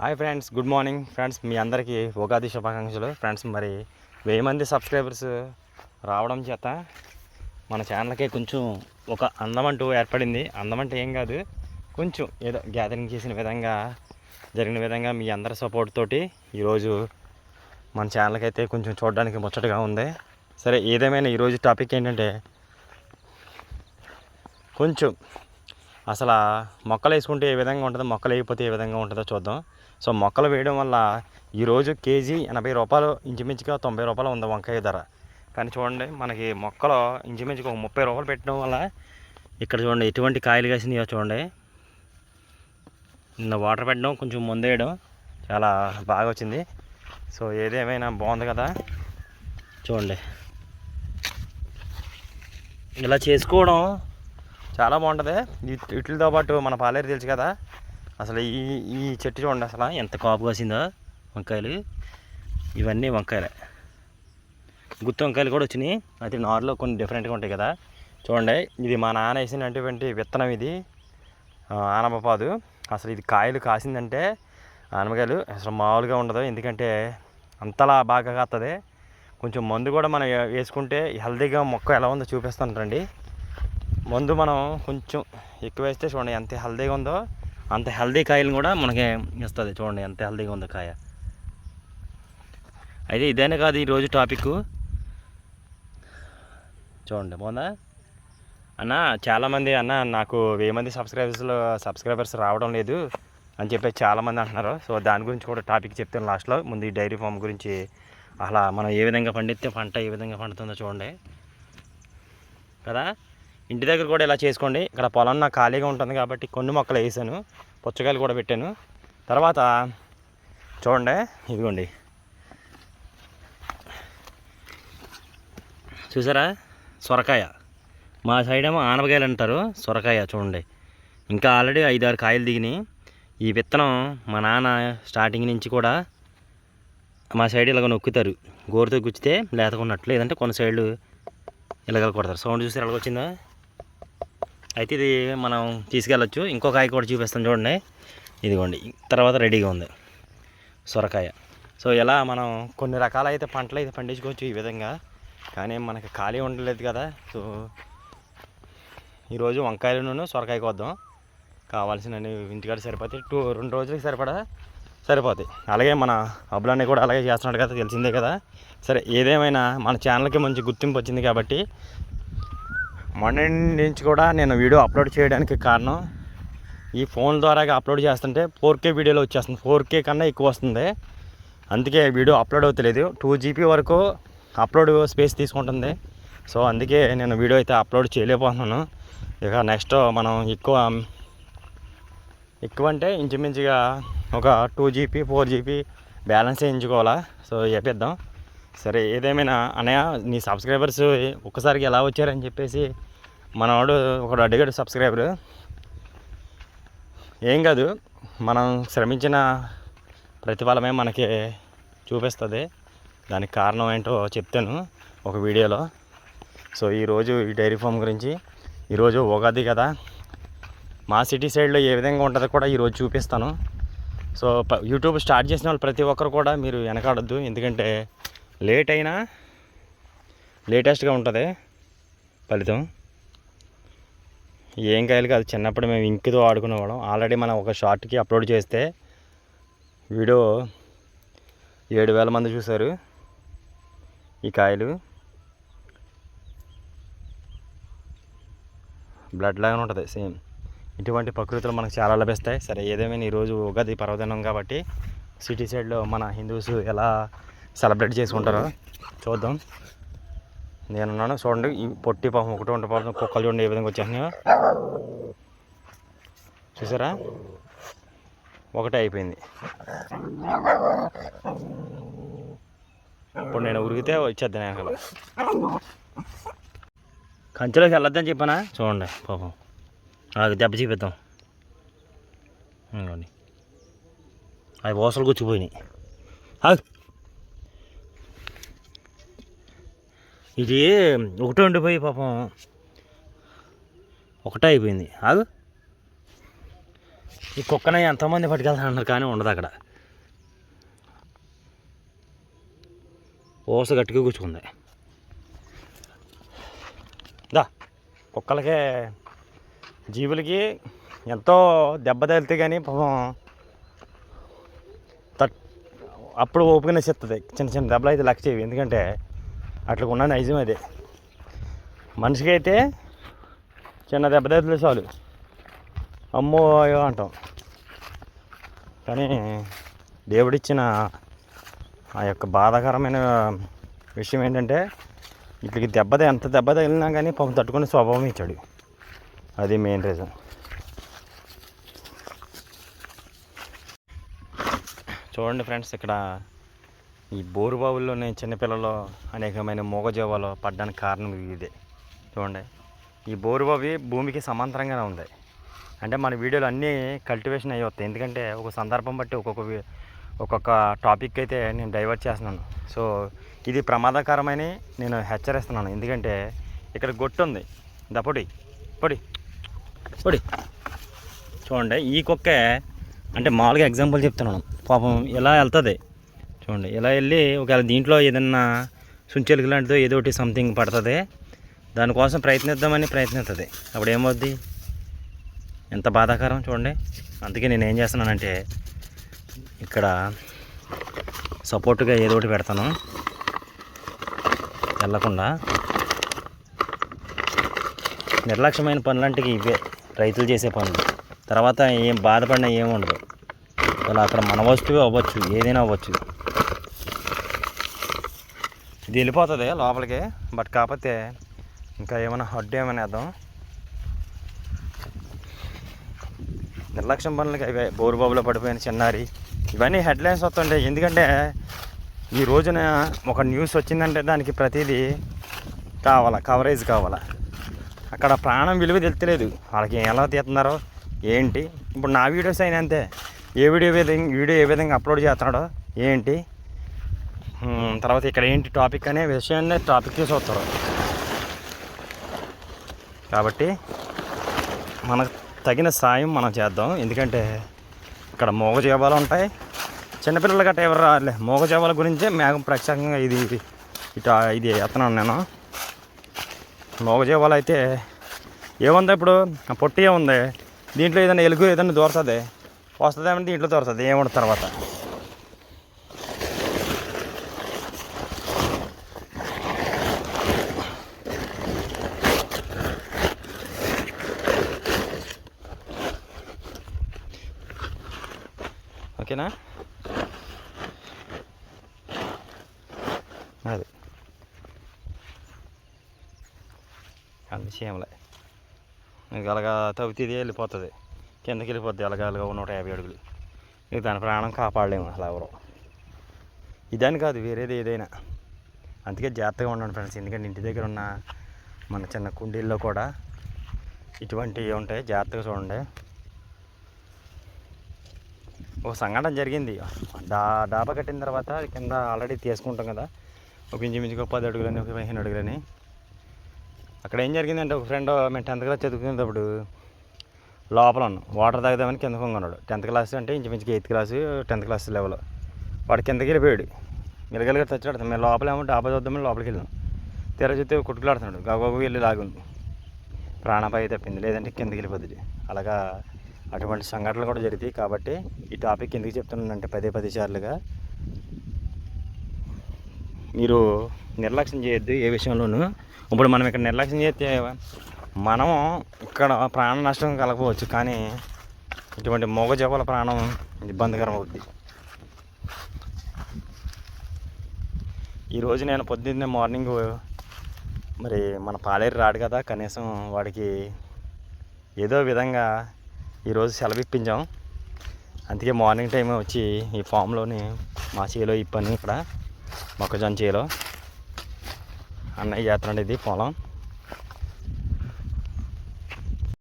Hi friends good morning. Friends మీ అందరికీ ఉగాది శుభాకాంక్షలు. Friends మరి వెయ్యి మంది సబ్స్క్రైబర్స్ రావడం చేత మన ఛానల్కే కొంచెం ఒక అందం అంటూ ఏర్పడింది. అందం అంటే ఏం కాదు కొంచెం ఏదో గ్యాదరింగ్ చేసిన విధంగా జరిగిన విధంగా మీ అందరి సపోర్ట్ తోటి ఈరోజు మన ఛానల్కి అయితే కొంచెం చూడడానికి ముచ్చటగా ఉంది. సరే ఏదేమైనా ఈరోజు టాపిక్ ఏంటంటే కొంచెం అసలు మొక్కలు వేసుకుంటే ఏ విధంగా ఉంటుందో మొక్కలు వేయకపోతే ఏ విధంగా ఉంటుందో చూద్దాం. సో మొక్కలు వేయడం వల్ల ఈరోజు కేజీ ఎనభై రూపాయలు ఇంచుమించుగా తొంభై రూపాయలు ఉంది వంకాయ ధర. కానీ చూడండి మనకి మొక్కలు ఇంచుమించుగా ఒక ముప్పై రూపాయలు పెట్టడం వల్ల ఇక్కడ చూడండి ఎటువంటి కాయలు కాసినాయో చూడండి. నిన్న వాటర్ పెట్టడం కొంచెం ముందేయడం చాలా బాగా వచ్చింది. సో ఏదేమైనా బాగుంది కదా చూడండి. ఇలా చేసుకోవడం చాలా బాగుంటుంది. వీటితో పాటు మన పాలేరు తెలుసు కదా అసలు ఈ ఈ చెట్టు చూడండి అసలు ఎంత కాపు కాసిందో వంకాయలు. ఇవన్నీ వంకాయలే. గుత్తి వంకాయలు కూడా వచ్చినాయి. అయితే నార్లో కొన్ని డిఫరెంట్గా ఉంటాయి కదా. చూడండి ఇది మా నాన్న వేసినటువంటి విత్తనం ఇది. ఆనపపాదు. అసలు ఇది కాయలు కాసిందంటే ఆనపకాయలు అసలు మామూలుగా ఉండదు. ఎందుకంటే అంతలా బాగా కాస్తుంది కొంచెం మందు కూడా మనం వేసుకుంటే హెల్తీగా మొక్క ఎలా ఉందో చూపిస్తాను రండి. మందు మనం కొంచెం ఎక్కువ వేస్తే చూడండి ఎంత హెల్తీగా ఉందో అంత హెల్దీ కాయలు కూడా మనకి ఇస్తుంది చూడండి ఎంత హెల్దీగా ఉంది కాయ. అయితే ఇదేనే కాదు ఈరోజు టాపిక్. చూడండి బాగుందా? అన్న చాలామంది అన్న నాకు వెయ్యి మంది సబ్స్క్రైబర్స్లో సబ్స్క్రైబర్స్ రావడం లేదు అని చెప్పి చాలామంది అంటున్నారు. సో దాని గురించి కూడా టాపిక్ చెప్తాను లాస్ట్లో. ముందు ఈ డైరీ ఫామ్ గురించి అలా మనం ఏ విధంగా పండిస్తే పంట ఏ విధంగా పండుతుందో చూడండి. కదా? ఇంటి దగ్గర కూడా ఇలా చేసుకోండి. ఇక్కడ పొలం నాకు ఖాళీగా ఉంటుంది కాబట్టి కొన్ని మొక్కలు వేసాను. పుచ్చకాయలు కూడా పెట్టాను. తర్వాత చూడండి ఇదిగోండి. చూసారా? సొరకాయ. మా సైడ్ ఏమో ఆనపకాయలు అంటారు. సొరకాయ చూడండి. ఇంకా ఆల్రెడీ ఐదారు కాయలు దిగినాయి. ఈ విత్తనం మా నాన్న స్టార్టింగ్ నుంచి కూడా మా సైడ్ ఇలాగ నొక్కుతారు. గోరుతో గుచ్చితే లేతకున్నట్లు లేదంటే కొన్ని సైడ్లు ఇలాగ కొడతారు సౌండ్ చూసి ఎలాగొచ్చిందా అయితే ఇది మనం తీసుకెళ్ళచ్చు. ఇంకో కాయ కూడా చూపిస్తాం చూడండి. ఇదిగోండి. తర్వాత రెడీగా ఉంది. సొరకాయ. సో ఇలా మనం కొన్ని రకాల అయితే పంటలు అయితే పండించుకోవచ్చు ఈ విధంగా. కానీ మనకి ఖాళీ ఉండలేదు కదా. సో ఈరోజు వంకాయలను సొరకాయ కొద్దాం. కావాల్సిన ఇంటికాడ సరిపోతే టూ రెండు రోజులకి సరిపడా? సరిపోతాయి. అలాగే మన అబ్బులన్నీ కూడా అలాగే చేస్తున్నాడు కదా తెలిసిందే కదా. సరే ఏదేమైనా మన ఛానల్కి మంచి గుర్తింపు వచ్చింది కాబట్టి మొన్న నుంచి కూడా నేను వీడియో అప్లోడ్ చేయడానికి కారణం ఈ ఫోన్ ద్వారా అప్లోడ్ చేస్తుంటే ఫోర్ కే వీడియోలో వచ్చేస్తుంది. ఫోర్ కే కన్నా ఎక్కువ వస్తుంది. అందుకే వీడియో అప్లోడ్ అవుతలేదు. టూ జీబీ వరకు అప్లోడ్ స్పేస్ తీసుకుంటుంది. సో అందుకే నేను వీడియో అయితే అప్లోడ్ చేయలేకపోతున్నాను. ఇక నెక్స్ట్ మనం ఎక్కువ ఎక్కువ అంటే ఇంచుమించుగా ఒక two GB four GB balance వేయించుకోవాలా so వేపిద్దాం సరే ఏదేమైనా అనయా నీ సబ్స్క్రైబర్స్ ఒక్కసారికి ఎలా వచ్చారని చెప్పేసి మనవాడు ఒకడు అడిగాడు సబ్స్క్రైబర్. ఏం కాదు మనం శ్రమించిన ప్రతిఫలమే మనకి చూపిస్తుంది. దానికి కారణం ఏంటో చెప్తాను ఒక వీడియోలో. సో ఈరోజు ఈ డైరీ ఫామ్ గురించి ఈరోజు ఉగాది కదా. మా సిటీ సైడ్లో ఏ విధంగా ఉంటుందో కూడా ఈరోజు చూపిస్తాను. సో యూట్యూబ్ స్టార్ట్ చేసిన వాళ్ళు ప్రతి ఒక్కరు కూడా మీరు వెనకాడద్దు. ఎందుకంటే లేట్ అయినా లేటెస్ట్గా ఉంటుంది ఫలితం. ఏం కాయలు కాదు. చిన్నప్పుడు మేము ఇంకుతో ఆడుకునేవాళ్ళం. ఆల్రెడీ మనం ఒక షార్ట్కి అప్లోడ్ చేస్తే వీడియో ఏడు వేల మంది చూశారు ఈ కాయలు. బ్లడ్ లాగానే ఉంటుంది సేమ్. ఇటువంటి ప్రకృతులు మనకు చాలా లభిస్తాయి. సరే ఏదేమైనా ఈరోజు ఉగాది పర్వదినం కాబట్టి సిటీ సైడ్లో మన హిందూస్ ఎలా సెలబ్రేట్ చేసుకుంటారో చూద్దాం. నేనున్నాను. చూడండి ఈ పొట్టి పాపం ఒకటి ఉంటే పాపం కుక్కలు చూడండి ఏ విధంగా వచ్చేస్తున్నాయో చూసారా? ఒకటే అయిపోయింది. ఇప్పుడు నేను ఉరిగితే వచ్చేద్ది వెనకాల. కంచెలోకి వెళ్ళొద్దని చెప్పానా? చూడండి పాపం. నాకు దెబ్బ చూపిద్దాం. ఇదిగోండి. అవి ఓసలు గుచ్చిపోయినాయి. ఇది ఒకటే ఉండిపోయి పాపం ఒకటే అయిపోయింది. ఆగు. ఈ కుక్కని ఎంతమంది పట్టుకెళ్తానన్నారు కానీ ఉండదు అక్కడ. ఓస గట్టిగా కూర్చుకుంది. దా కుక్కలకే జీవులకి ఎంతో దెబ్బ తగిలితే కానీ పాపం తట్ అప్పుడు ఓపిక నశిస్తుంది చిన్న చిన్న దెబ్బలు అయితే లెక్క చేయవు. ఎందుకంటే అట్లా కొన్నా నైజం అదే. మనిషికి అయితే చిన్న దెబ్బ తగిలితే చాలు. అమ్మో అయ్యో అంటాం. కానీ దేవుడిచ్చిన ఆ యొక్క బాధాకరమైన విషయం ఏంటంటే వీటికి దెబ్బ ఎంత దెబ్బ తగిలినా కానీ పాపం తట్టుకునే స్వభావం ఇచ్చాడు. అది మెయిన్ రీజన్. చూడండి ఫ్రెండ్స్ ఇక్కడ ఈ బోరుబావుల్లోనే చిన్నపిల్లలు అనేకమైన మూగజీవాలు పడ్డానికి కారణం ఇదే. చూడండి. ఈ బోరు బావి భూమికి సమాంతరంగానే ఉంది. అంటే మన వీడియోలు అన్నీ కల్టివేషన్ అయ్యి వస్తాయి. ఎందుకంటే ఒక సందర్భం బట్టి ఒక్కొక్క ఒక్కొక్క టాపిక్ అయితే నేను డైవర్ట్ చేస్తున్నాను. సో ఇది ప్రమాదకరమని నేను హెచ్చరిస్తున్నాను. ఎందుకంటే ఇక్కడ గొట్టు ఉంది. దా పొడి పొడి పొడి. చూడండి. ఈ కుక్కే అంటే మామూలుగా ఎగ్జాంపుల్ చెప్తున్నాను. పాపం ఇలా వెళ్తుంది? చూడండి ఇలా వెళ్ళి ఒకవేళ దీంట్లో ఏదన్నా సుంచెలుగు లాంటిదో ఏదో ఒకటి సంథింగ్ పడుతుంది దానికోసం ప్రయత్నిద్దామని ప్రయత్నిస్తుంది అప్పుడు ఏమవుద్ది? ఎంత బాధాకరం చూడండి. అందుకే నేను ఏం చేస్తున్నానంటే ఇక్కడ సపోర్ట్గా ఏదో ఒకటి పెడతాను. వెళ్ళకుండా. నిర్లక్ష్యమైన పనులంటే ఇవే రైతులు చేసే పనులు. తర్వాత ఏం బాధపడినా ఏమి ఉండదు. అక్కడ మన వస్తువు అవ్వచ్చు ఏదైనా అవ్వచ్చు. ఇది వెళ్ళిపోతుంది లోపలికి బట్ కాకపోతే ఇంకా ఏమైనా హడ్డు ఏమైనా వేద్దాం. నిర్లక్ష్యం పనులకి అవే బోరుబాబులో పడిపోయిన చిన్నారి. ఇవన్నీ హెడ్లైన్స్ వస్తుంటాయి. ఎందుకంటే ఈ రోజున ఒక న్యూస్ వచ్చిందంటే దానికి ప్రతిదీ కావాలా కవరేజ్ కావాలా. అక్కడ ప్రాణం విలువ తెలుస్తలేదు. వాళ్ళకి ఎలా తీస్తున్నారో ఏంటి? ఇప్పుడు నా వీడియోస్ అయినంతే అంతే. ఏ వీడియో విధంగా వీడియో ఏ విధంగా అప్లోడ్ చేస్తున్నాడో ఏంటి? తర్వాత ఇక్కడ ఏంటి టాపిక్ అనే విషయాన్ని టాపిక్ చూస్తారు కాబట్టి మనకు తగిన సాయం మనం చేద్దాం. ఎందుకంటే ఇక్కడ మూగజీవాలు ఉంటాయి. చిన్నపిల్లలు గట్ట ఎవరు రాలే మూగజీవాల గురించే మేఘం ప్రత్యేకంగా ఇది ఇటు ఇది ఎత్తనాను నేను. మూగజీవాలు అయితే ఏముంది ఇప్పుడు? ఆ పొట్టి ఏముంది? దీంట్లో ఏదైనా ఎలుగు ఏదైనా దోరుతుంది? వస్తుందేమో దీంట్లో దొరుకుతుంది ఏముండదు తర్వాత? ఓకేనా? అది. అంత చేయములే అలాగా తవ్వితే వెళ్ళిపోతుంది. కిందకి వెళ్ళిపోద్ది అలాగా అలాగా నూట యాభై అడుగులు. ఇక దాని ప్రాణం కాపాడలేము అసలు ఎవరు. ఇదని కాదు వేరేది ఏదైనా. అందుకే జాగ్రత్తగా ఉండండి ఫ్రెండ్స్. ఎందుకంటే ఇంటి దగ్గర ఉన్న మన చిన్న కుండీల్లో కూడా ఇటువంటివి ఉంటాయి జాగ్రత్తగా చూడండి. ఒక సంఘటన జరిగింది. డా డాబా కట్టిన తర్వాత కింద ఆల్రెడీ తీసుకుంటాం కదా. ఒక ఇంచుమించుగా పది అడుగులని ఒక పదిహేను అడుగులని. అక్కడ ఏం జరిగిందంటే ఒక ఫ్రెండ్ మేము టెన్త్ క్లాస్ చదువుకునేటప్పుడు లోపల ఉన్నాం. వాటర్ తాగుదామని కింద ఉన్నాడు టెన్త్ క్లాస్ అంటే ఇంచుమించుకు eighth class tenth class level. వాడు కిందకి వెళ్ళిపోయాడు. మిలగలిగా తెచ్చాడు మేము లోపల ఏమో డాబా చూద్దామని లోపలికి వెళ్ళాం. తెర చూస్తే కుట్టుకులాడుతున్నాడు. గగోగు వెళ్ళి లాగుంది. ప్రాణాపాయ తప్పింది. లేదంటే కిందకి వెళ్ళిపోతుంది అలాగా అటువంటి సంఘటనలు కూడా జరుగుతాయి కాబట్టి ఈ టాపిక్ ఎందుకు చెప్తున్నానంటే పదే పది సార్లుగా మీరు నిర్లక్ష్యం చేయొద్దు ఏ విషయంలోనూ. ఇప్పుడు మనం ఇక్కడ నిర్లక్ష్యం చేస్తే మనం ఇక్కడ ప్రాణ నష్టం కలగవచ్చు కానీ ఇటువంటి మూగజీవాల ప్రాణం ఇబ్బందికరం అవుద్ది ఈరోజు నేను పొద్దున్నే మార్నింగ్ మరి మన పాలేరు రాడు కదా కనీసం వాడికి ఏదో విధంగా ఈరోజు సెలవు ఇప్పించాం అందుకే మార్నింగ్ టైం వచ్చి ఈ ఫామ్లోని మా చేలో ఈ పని ఇక్కడ మొక్కజొన్న చేలో. అన్నయ్య చేస్తున్నాడు ఇది పొలం.